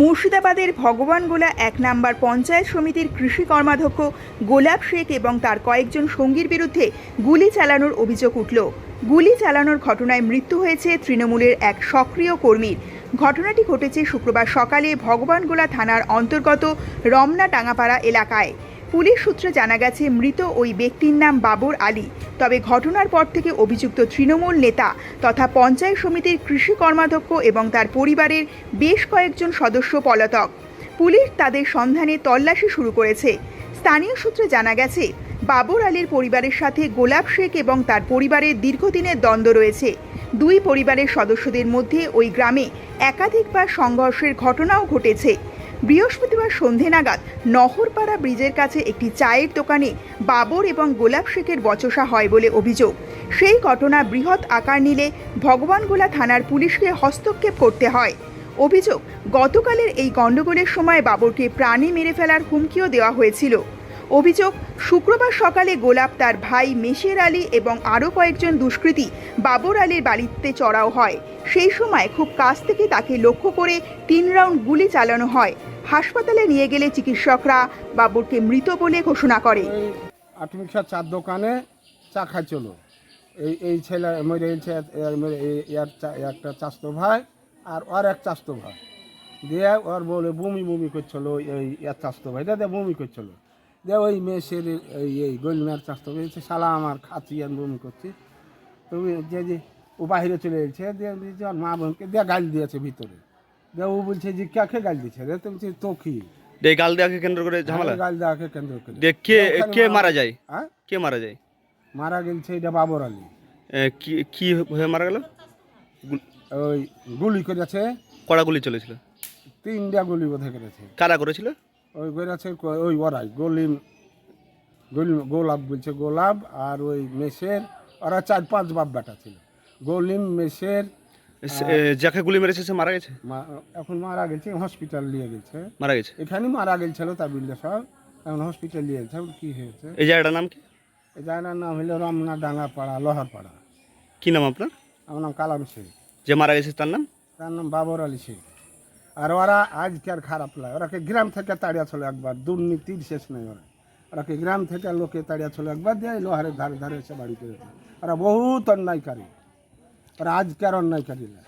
মুর্শিদাবাদের ভগবানগোলা এক নাম্বার পঞ্চায়েত সমিতির কৃষি কর্মাধ্যক্ষ গোলাপ শেখ এবং তার কয়েকজন সঙ্গীর বিরুদ্ধে গুলি চালানোর অভিযোগ উঠল। গুলি চালানোর ঘটনায় মৃত্যু হয়েছে তৃণমূলের এক সক্রিয় কর্মীর। ঘটনাটি ঘটেছে শুক্রবার সকালে ভগবানগোলা থানার অন্তর্গত রমনা টাঙ্গাপাড়া এলাকায়। পুলিশ সূত্রে জানা গেছে, মৃত ওই ব্যক্তির নাম বাবর আলী। তবে ঘটনার পর থেকে অভিযুক্ত তৃণমূল নেতা তথা পঞ্চায়েত সমিতির কৃষি কর্মাধ্যক্ষ এবং তার পরিবারের বেশ কয়েকজন সদস্য পলাতক। পুলিশ তাদের সন্ধানে তল্লাশি শুরু করেছে। স্থানীয় সূত্রে জানা গেছে, বাবর আলীর পরিবারের সাথে গোলাপ শেখ এবং তার পরিবারের দীর্ঘদিনের দ্বন্দ্ব রয়েছে। দুই পরিবারের সদস্যদের মধ্যে ওই গ্রামে একাধিকবার সংঘর্ষের ঘটনাও ঘটেছে। বৃহস্পতিবার সন্ধে নাগাদ নহরপাড়া ব্রিজের কাছে একটি চায়ের দোকানে বাবর এবং গোলাপ শেখের বচসা হয় বলে অভিযোগ। সেই ঘটনা বৃহৎ আকার নিলে ভগবানগোলা থানার পুলিশকে হস্তক্ষেপ করতে হয়। অভিযোগ, গতকালের এই গণ্ডগোলের সময় বাবরকে প্রাণে মেরে ফেলার হুমকিও দেওয়া হয়েছিল। অভিযোগ, শুক্রবার সকালে গোলাপ তার ভাই মেশের আলী এবং আরও কয়েকজন দুষ্কৃতী বাবর আলীর বাড়িতে চড়াও হয়। সেই সময় খুব কাছ থেকে তাকে লক্ষ্য করে তিন রাউন্ড গুলি চালানো হয়। হাসপাতালে নিয়ে গেলে চিকিৎসকরা বাবরকে মৃত বলে ঘোষণা করে। আটমিক্ষা চার দোকানে চা খাইছিল এই এই ছেলে একটা চাস্তো ভাই আর ওর এক চাস্তো ভাই। দিয়ে ওর বলে, বমি বমি করছিল এই এর চাস্তো ভাই। দাদা বমি করছিল। দিয়ে ওই মেসের এই এই গলিনার চাস্তো ভাই শালা আমার খাচ্ছি আর বমি করছি। তুমি যে ও বাইরে চলে এসেছে, দিয়ে মা বোনকে দিয়ে গাল দিয়েছে ভিতরে। দিয়ে ও বলছে যে কাকে গাল দিচ্ছে? রে তুমি বলছে, তোকে এই গাল দেওয়াকে কেন্দ্র করে ঝামেলা। গাল দেওয়াকে কেন্দ্র করে। দিয়ে কে কে মারা যায়? হ্যাঁ? কে মারা যায়? মারা গেছে এটা বাবর আলী। কি কি হয়ে মারা গেল? ওই গুলি করেছে। কড়া গুলি চলেছিল। তিনটা গুলি বোধহয় করেছে। কারা করেছিল? ওই করেছে ক- ওই ওরাই গলিম গলিম গোলাপ বলছে গোলাপ আর ওই মেসের ওরা চার পাঁচ বাপ বেটা ছিল। গলিম মেসের যাকে গুলি মেরেছে সে মারা গেছে? এখন মারা গেছে হসপিটাল নিয়ে গেছে। মারা গেছে? এখানে মারা গেছিল তার বিল্ডে সব এখন হসপিটাল নিয়ে গেছে কি হয়েছে? এই জায়গাটার নাম কি? এই জায়গার নাম হলো রমনা ডাঙ্গা পাড়া লোহার পাড়া কি নাম আপনার? আমার নাম কালাম শেখ। যে মারা গেছে তার নাম? তার নাম বাবর আলী শেখ। আর ওরা আজকে আর খারাপ লাগে ওরাকে গ্রাম থেকে তাড়িয়া ছিল একবার দুর্নীতির শেষ নেই ওরা। ওরাকে গ্রাম থেকে লোকে তাড়িয়া ছিল একবার দিয়ে লোহারের ধারে ধারে এসে বাড়ি করেছে। ওরা বহুত অন্যায়কারী। ওরা আজকে আর অন্যায়কারী না